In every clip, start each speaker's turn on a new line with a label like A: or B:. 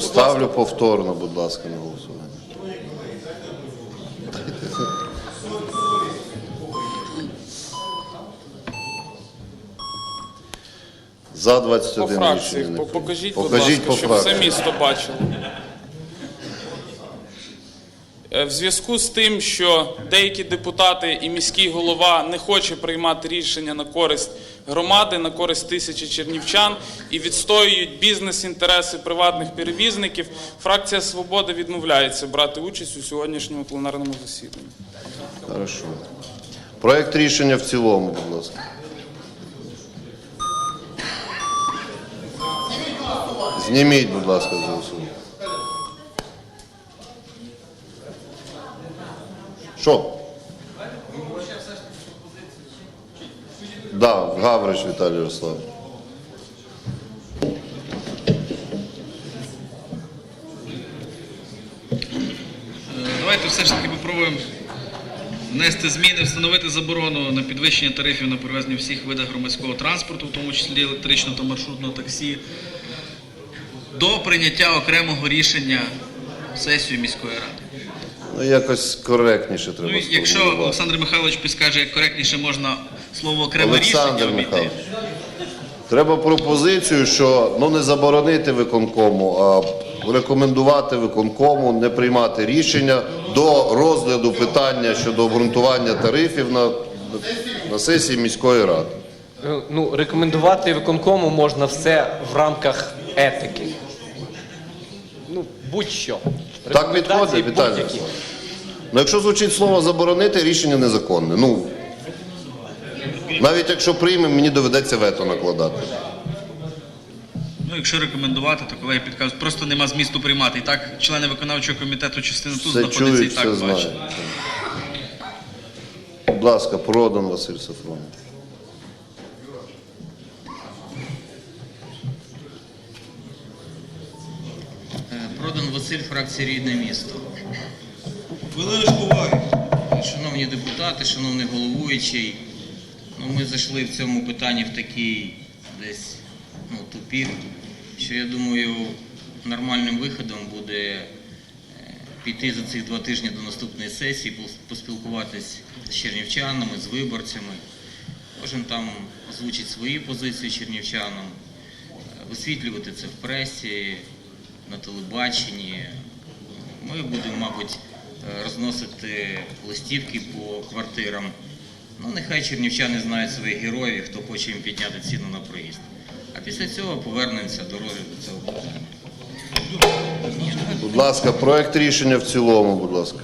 A: Ставлю повторно, будь ласка, на голосування. За
B: По
A: 21
B: фракціях
A: рішення не
B: по-
A: прийнято.
B: покажіть, будь ласка,
A: по
B: щоб все місто бачило. В зв'язку з тим, що деякі депутати і міський голова не хоче приймати рішення на користь громади, на користь тисячі чернівчан і відстоюють бізнес-інтереси приватних перевізників, фракція Свобода відмовляється брати участь у сьогоднішньому пленарному засіданні.
A: Хорошо. Проект рішення в цілому, будь ласка. Зніміть, будь ласка, з голосування. Що? Да, Гавриш Віталій Ярославович.
C: Давайте все ж таки попробуємо внести зміни, встановити заборону на підвищення тарифів на перевезення всіх видах громадського транспорту, в тому числі електричного та маршрутного таксі, до прийняття окремого рішення сесії міської ради.
A: Ну, якось коректніше треба
C: Ну, якщо. Олександр Михайлович підскаже, як коректніше можна слово окреме
A: Олександр
C: рішення обійти.
A: Михайлович. Треба пропозицію, що ну не заборонити виконкому, а рекомендувати виконкому не приймати рішення до розгляду питання щодо обґрунтування тарифів на, на сесії міської ради.
D: Е, Ну, рекомендувати виконкому можна все в рамках етики. Ну, будь-що.
A: Так підходить, Віталій. Ну, якщо звучить слово заборонити, рішення незаконне. Ну навіть якщо приймемо, мені доведеться вето накладати.
C: Ну, якщо рекомендувати, то колеги підказують, просто нема змісту приймати. І так члени виконавчого комітету частину тут
A: Все
C: знаходяться і так бачать.
A: знають. Будь ласка, продан Василь Сафронов.
E: Е, Василь, фракція Рідне місто.
F: Хвилиночку уваги.
E: Шановні депутати, шановний головуючий, ну, ми зайшли в цьому питанні в такий десь ну, тупік, що я думаю, нормальним виходом буде е, піти за цих два тижні до наступної сесії, поспілкуватись з чернівчанами, з виборцями. Кожен там озвучить свої позиції чернівчанам, е, висвітлювати це в пресі, на телебаченні. Ми будемо, мабуть, е, розносити листівки по квартирам. Ну, нехай чернівчани знають своїх героїв, хто хоче їм підняти ціну на проїзд. А після цього повернемося до розгляду цього питання.
A: Будь ласка, проект рішення в цілому, будь ласка.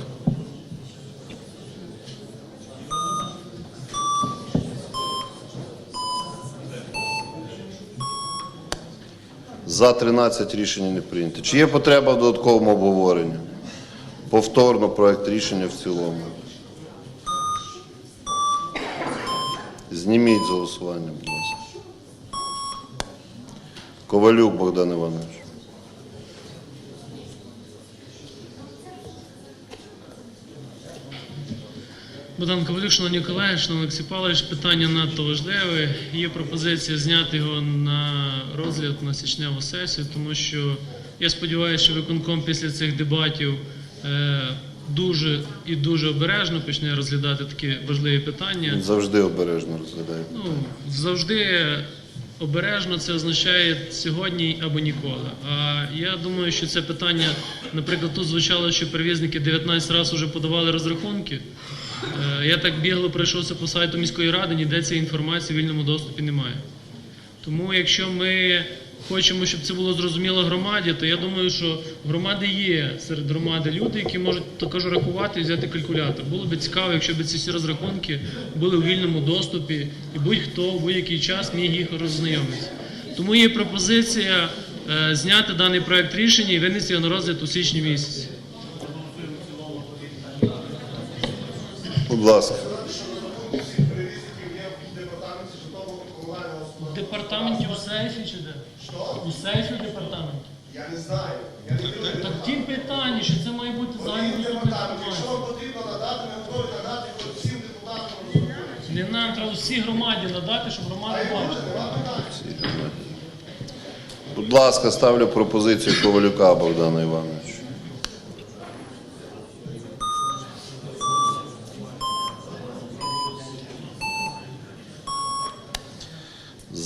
A: За 13 рішення не прийнято. Чи є потреба в додатковому обговоренні? Повторно проект рішення в цілому. Зніміть голосування, будь ласка. Ковалюк Богдан Іванович.
G: Богдан Ковалюк, шановні колеги, шановний Олексій Павлович, питання надто важливе. Є пропозиція зняти його на розгляд на січневу сесію, тому що я сподіваюся, що виконком після цих дебатів е, дуже і дуже обережно почне розглядати такі важливі питання.
A: Він завжди обережно розглядає.
G: Ну, завжди обережно це означає сьогодні або ніколи. А я думаю, що це питання, наприклад, тут звучало, що перевізники 19 разів вже подавали розрахунки. Е, Я так бігло пройшовся по сайту міської ради, ніде цієї інформації в вільному доступі немає. Тому якщо ми хочемо, щоб це було зрозуміло громаді, то я думаю, що в громади є серед громади люди, які можуть також рахувати і взяти калькулятор. Було б цікаво, якщо б ці всі розрахунки були у вільному доступі, і будь-хто в будь-який час міг їх роззнайомитися. Тому є пропозиція е, зняти даний проект рішення і винести його на розгляд у січні місяці.
A: Будь ласка.
G: В департаменті у сейфі чи де? Що? У сейфі департаменті.
F: Я не знаю.
G: Так ті питання, що це має бути інформація.
F: Якщо вам потрібно надати, ми готові надати всім депутатам.
G: Не нам треба всій громаді надати, щоб громада бачила.
A: Будь ласка, ставлю пропозицію Ковалюка Богдана Івановича.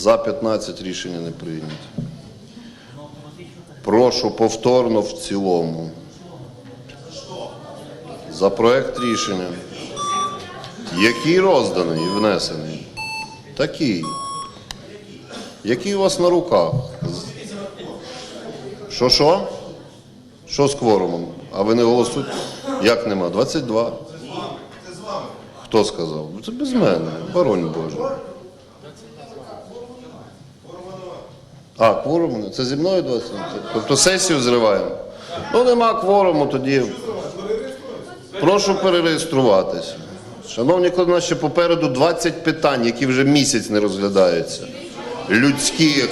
A: За 15 рішення не прийнято. Прошу повторно в цілому. За проект рішення. Який розданий і внесений? Такий. Який у вас на руках? Що що? Що з кворумом? А ви не голосуєте? Як нема? 22. Хто сказав? Це без мене. Боронь Боже. А, кворуму? Це зі мною 20? Тобто сесію зриваємо? Ну нема кворуму, тоді. Прошу перереєструватися. Шановні колеги, ще попереду 20 питань, які вже місяць не розглядаються. Людських.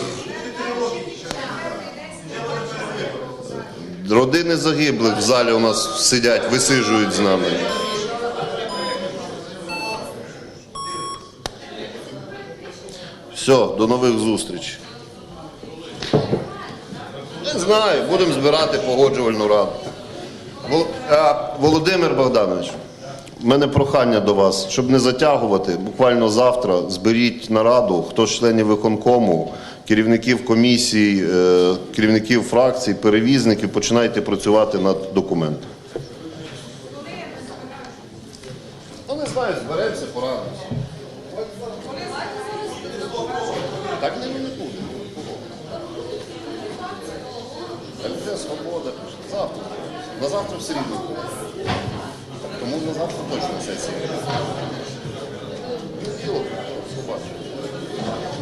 A: Родини загиблих в залі у нас сидять, висижують з нами. Все, до нових зустрічей. Знаю, будемо збирати погоджувальну раду. Володимир Богданович, в мене прохання до вас, щоб не затягувати, буквально завтра зберіть нараду, хто з членів виконкому, керівників комісій, е, керівників фракцій, перевізників, починайте працювати над документом. Ну, не знаю, зберемося, порадимося. Так не, не буде. Так буде свобода. Завтра. На завтра все рівно. Тому на завтра точно сесія. Побачимо.